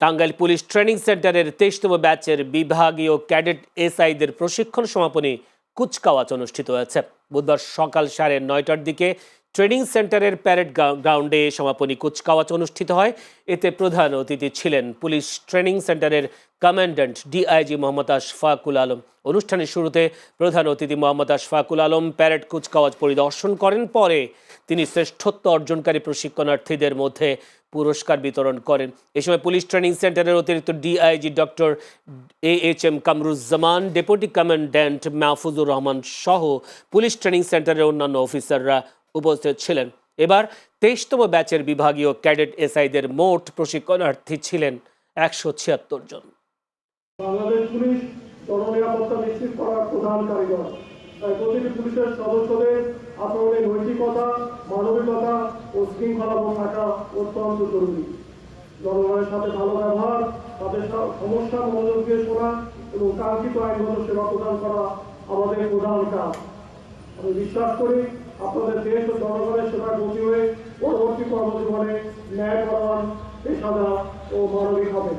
Tangail police training সেন্টারের তেইশতম ব্যাচের বিভাগীয় ক্যাডেট এসআইদের প্রশিক্ষণ সমাপনী কুচকাওয়াচ অনুষ্ঠিত হয়েছে। বুধবার সকাল সাড়ে নয়টার দিকে ট্রেনিং সেন্টারের প্যারেড গ্রাউ- গ্রাউন্ডে সমাপনী কুচকাওয়াজ অনুষ্ঠিত হয়। এতে প্রধান অতিথি ছিলেন পুলিশ ট্রেনিং সেন্টারের কমান্ড্যান্ট ডিআইজি মোহাম্মদ আশফাকুল আলম। অনুষ্ঠানের শুরুতে প্রধান অতিথি মোহাম্মদ আশফাকুল আলম প্যারেড কুচকাওয়াজ পরিদর্শন করেন। পরে তিনি শ্রেষ্ঠত্ব অর্জনকারী প্রশিক্ষণার্থীদের মধ্যে পুরস্কার বিতরণ করেন। এ সময় পুলিশ ট্রেনিং সেন্টারের অতিরিক্ত DIG doctor A H M Kamruzzaman, deputy commandant Mahfuzur Rahman সহ পুলিশ ট্রেনিং সেন্টারের অন্যান্য অফিসাররা উপস্থিত ছিলেন। এবার তেইশতম ব্যাচের বিভাগীয় ক্যাডেট এসআইদের মোট প্রশিক্ষণার্থী ছিলেন একশো ছিয়াত্তর জন। সমস্যা মনোযোগ দিয়ে শোনা এবং কাঙ্ক্ষিত আইনগত সেবা প্রদান করা আমাদের প্রধান কাজ। আমি বিশ্বাস করি আপনাদের দেশ ও জনগণের সেবা গতি হয়ে পরবর্তী কর্মজীবনে ন্যায় পরায়ণ পেশাদার ও মানবিক হবে।